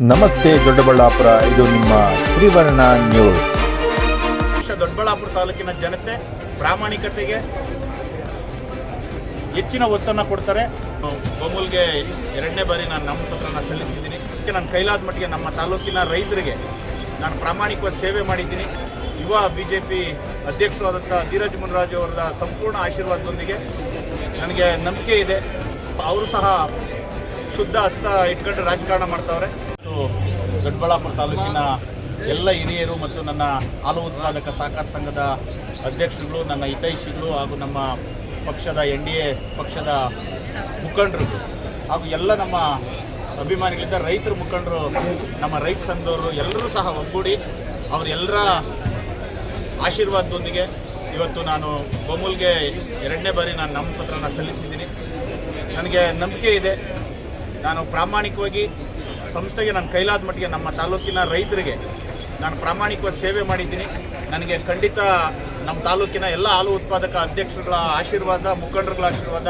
ನಮಸ್ತೆ ದೊಡ್ಡಬಳ್ಳಾಪುರ ಇದು ನಿಮ್ಮ ತ್ರಿವರ್ಣ ನ್ಯೂಸ್. ದೊಡ್ಡಬಳ್ಳಾಪುರ ತಾಲೂಕಿನ ಜನತೆ ಪ್ರಾಮಾಣಿಕತೆಗೆ ಹೆಚ್ಚಿನ ಒತ್ತನ್ನು ಕೊಡ್ತಾರೆ. ಬೊಮ್ಮಲ್ಗೆ ಎರಡನೇ ಬಾರಿ ನಾನು ನಾಮಪತ್ರನ ಸಲ್ಲಿಸಿದ್ದೀನಿ. ನಾನು ಕೈಲಾದ ಮಟ್ಟಿಗೆ ನಮ್ಮ ತಾಲೂಕಿನ ರೈತರಿಗೆ ನಾನು ಪ್ರಾಮಾಣಿಕವಾಗಿ ಸೇವೆ ಮಾಡಿದ್ದೀನಿ. ಯುವ ಬಿ ಜೆ ಪಿ ಅಧ್ಯಕ್ಷರಾದಂಥ ಧೀರಜ್ ಮುನ್ರಾಜು ಅವರದ ಸಂಪೂರ್ಣ ಆಶೀರ್ವಾದದೊಂದಿಗೆ ನನಗೆ ನಂಬಿಕೆ ಇದೆ. ಅವರು ಸಹ ಶುದ್ಧ ಹಸ್ತ ಇಟ್ಕೊಂಡು ರಾಜಕಾರಣ ಮಾಡ್ತಾವ್ರೆ. ಮತ್ತು ದೊಡ್ಡಬಳ್ಳಾಪುರ ತಾಲೂಕಿನ ಎಲ್ಲ ಹಿರಿಯರು ಮತ್ತು ನನ್ನ ಹಾಲು ಉತ್ಪಾದಕ ಸಹಕಾರ ಸಂಘದ ಅಧ್ಯಕ್ಷರುಗಳು, ನನ್ನ ಹಿತೈಷಿಗಳು ಹಾಗೂ ನಮ್ಮ ಪಕ್ಷದ ಎನ್ ಡಿ ಎ ಪಕ್ಷದ ಮುಖಂಡರು ಹಾಗೂ ಎಲ್ಲ ನಮ್ಮ ಅಭಿಮಾನಿಗಳಿಂದ ರೈತರ ಮುಖಂಡರು, ನಮ್ಮ ರೈತ ಸಂಘದವರು ಎಲ್ಲರೂ ಸಹ ಒಗ್ಗೂಡಿ ಅವರೆಲ್ಲರ ಆಶೀರ್ವಾದದೊಂದಿಗೆ ಇವತ್ತು ನಾನು ಬೊಮ್ಮಲ್ಗೆ ಎರಡನೇ ಬಾರಿ ನಾನು ನಾಮಪತ್ರನ ಸಲ್ಲಿಸಿದ್ದೀನಿ. ನನಗೆ ನಂಬಿಕೆ ಇದೆ. ನಾನು ಪ್ರಾಮಾಣಿಕವಾಗಿ ಸಂಸ್ಥೆಗೆ ನಾನು ಕೈಲಾದ ಮಟ್ಟಿಗೆ ನಮ್ಮ ತಾಲೂಕಿನ ರೈತರಿಗೆ ನಾನು ಪ್ರಾಮಾಣಿಕವಾಗಿ ಸೇವೆ ಮಾಡಿದ್ದೀನಿ. ನನಗೆ ಖಂಡಿತ ನಮ್ಮ ತಾಲೂಕಿನ ಎಲ್ಲ ಹಾಲು ಉತ್ಪಾದಕ ಅಧ್ಯಕ್ಷರುಗಳ ಆಶೀರ್ವಾದ, ಮುಖಂಡರುಗಳ ಆಶೀರ್ವಾದ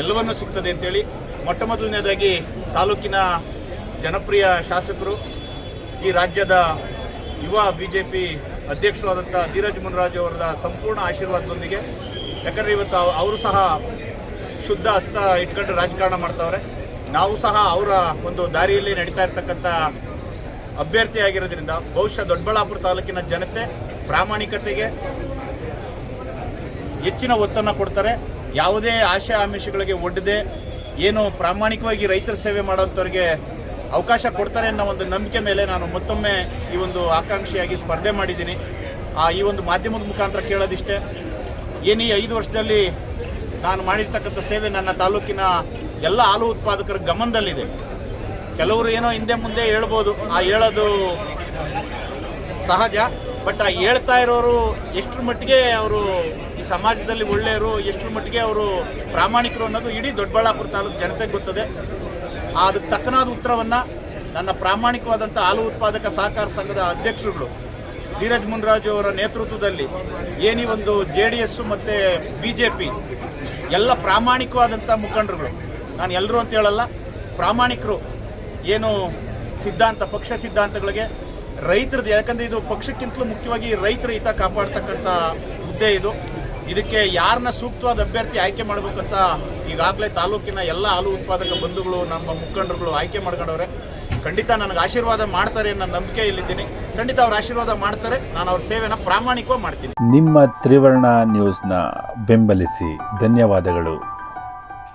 ಎಲ್ಲವನ್ನೂ ಸಿಗ್ತದೆ ಅಂತೇಳಿ ಮೊಟ್ಟ ಮೊದಲನೇದಾಗಿ ತಾಲೂಕಿನ ಜನಪ್ರಿಯ ಶಾಸಕರು, ಈ ರಾಜ್ಯದ ಯುವ ಬಿ ಜೆ ಪಿ ಅಧ್ಯಕ್ಷರಾದಂಥ ಧೀರಜ್ ಮುನ್ರಾಜು ಅವರದ ಸಂಪೂರ್ಣ ಆಶೀರ್ವಾದದೊಂದಿಗೆ, ಯಾಕಂದರೆ ಇವತ್ತು ಅವರು ಸಹ ಶುದ್ಧ ಹಸ್ತ ಇಟ್ಕೊಂಡು ರಾಜಕಾರಣ ಮಾಡ್ತಾವ್ರೆ. ನಾವು ಸಹ ಅವರ ಒಂದು ದಾರಿಯಲ್ಲಿ ನಡೀತಾ ಇರ್ತಕ್ಕಂಥ ಅಭ್ಯರ್ಥಿಯಾಗಿರೋದ್ರಿಂದ ಬಹುಶಃ ದೊಡ್ಡಬಳ್ಳಾಪುರ ತಾಲೂಕಿನ ಜನತೆ ಪ್ರಾಮಾಣಿಕತೆಗೆ ಹೆಚ್ಚಿನ ಒತ್ತನ್ನು ಕೊಡ್ತಾರೆ. ಯಾವುದೇ ಆಶಯ ಆಮಿಷಗಳಿಗೆ ಒಡ್ಡದೆ ಏನು ಪ್ರಾಮಾಣಿಕವಾಗಿ ರೈತರ ಸೇವೆ ಮಾಡೋಂಥವ್ರಿಗೆ ಅವಕಾಶ ಕೊಡ್ತಾರೆ ಅನ್ನೋ ಒಂದು ನಂಬಿಕೆ ಮೇಲೆ ನಾನು ಮತ್ತೊಮ್ಮೆ ಈ ಒಂದು ಆಕಾಂಕ್ಷಿಯಾಗಿ ಸ್ಪರ್ಧೆ ಮಾಡಿದ್ದೀನಿ. ಆ ಈ ಒಂದು ಮಾಧ್ಯಮದ ಮುಖಾಂತರ ಕೇಳೋದಿಷ್ಟೇ. ಏನು ಈ ಐದು ವರ್ಷದಲ್ಲಿ ನಾನು ಮಾಡಿರ್ತಕ್ಕಂಥ ಸೇವೆ ನನ್ನ ತಾಲೂಕಿನ ಎಲ್ಲ ಹಾಲು ಉತ್ಪಾದಕರ ಗಮನದಲ್ಲಿದೆ. ಕೆಲವರು ಏನೋ ಹಿಂದೆ ಮುಂದೆ ಹೇಳ್ಬೋದು, ಆ ಹೇಳೋದು ಸಹಜ, ಬಟ್ ಆ ಹೇಳ್ತಾ ಇರೋರು ಎಷ್ಟರ ಮಟ್ಟಿಗೆ ಅವರು ಈ ಸಮಾಜದಲ್ಲಿ ಒಳ್ಳೆಯವರು ಎಷ್ಟರ ಮಟ್ಟಿಗೆ ಅವರು ಪ್ರಾಮಾಣಿಕರು ಅನ್ನೋದು ಇಡೀ ದೊಡ್ಡಬಳ್ಳಾಪುರ ತಾಲೂಕು ಜನತೆಗೆ ಗೊತ್ತದೆ. ಅದಕ್ಕೆ ತಕ್ಕನಾದ ಉತ್ತರವನ್ನು ನನ್ನ ಪ್ರಾಮಾಣಿಕವಾದಂಥ ಹಾಲು ಉತ್ಪಾದಕ ಸಹಕಾರ ಸಂಘದ ಅಧ್ಯಕ್ಷರುಗಳು ಧೀರಜ್ ಮುನ್ರಾಜು ಅವರ ನೇತೃತ್ವದಲ್ಲಿ ಏನೀ ಒಂದು ಜೆ ಡಿ ಎಸ್ಸು ಮತ್ತು ಬಿ ಜೆ ಪಿ ಎಲ್ಲ ಪ್ರಾಮಾಣಿಕವಾದಂಥ ಮುಖಂಡರುಗಳು ನಾನು ಎಲ್ಲರೂ ಅಂತ ಹೇಳಲ್ಲ, ಪ್ರಾಮಾಣಿಕರು ಏನು ಸಿದ್ಧಾಂತ, ಪಕ್ಷ ಸಿದ್ಧಾಂತಗಳಿಗೆ ರೈತರದ್ದು, ಯಾಕಂದರೆ ಇದು ಪಕ್ಷಕ್ಕಿಂತಲೂ ಮುಖ್ಯವಾಗಿ ರೈತರ ಹಿತ ಕಾಪಾಡ್ತಕ್ಕಂಥ ಹುದ್ದೆ ಇದು. ಇದಕ್ಕೆ ಯಾರನ್ನ ಸೂಕ್ತವಾದ ಅಭ್ಯರ್ಥಿ ಆಯ್ಕೆ ಮಾಡಬೇಕಂತ ಈಗಾಗಲೇ ತಾಲೂಕಿನ ಎಲ್ಲ ಹಾಲು ಉತ್ಪಾದಕ ಬಂಧುಗಳು, ನಮ್ಮ ಮುಖಂಡರುಗಳು ಆಯ್ಕೆ ಮಾಡ್ಕೊಂಡವ್ರೆ. ಖಂಡಿತ ನನಗೆ ಆಶೀರ್ವಾದ ಮಾಡ್ತಾರೆ ಅನ್ನೋ ನಂಬಿಕೆ ಇಲ್ಲಿದ್ದೀನಿ. ಖಂಡಿತ ಅವ್ರ ಆಶೀರ್ವಾದ ಮಾಡ್ತಾರೆ. ನಾನು ಅವ್ರ ಸೇವೆನ ಪ್ರಾಮಾಣಿಕವಾಗಿ ಮಾಡ್ತೀನಿ. ನಿಮ್ಮ ತ್ರಿವರ್ಣ ನ್ಯೂಸ್ನ ಬೆಂಬಲಿಸಿ ಧನ್ಯವಾದಗಳು.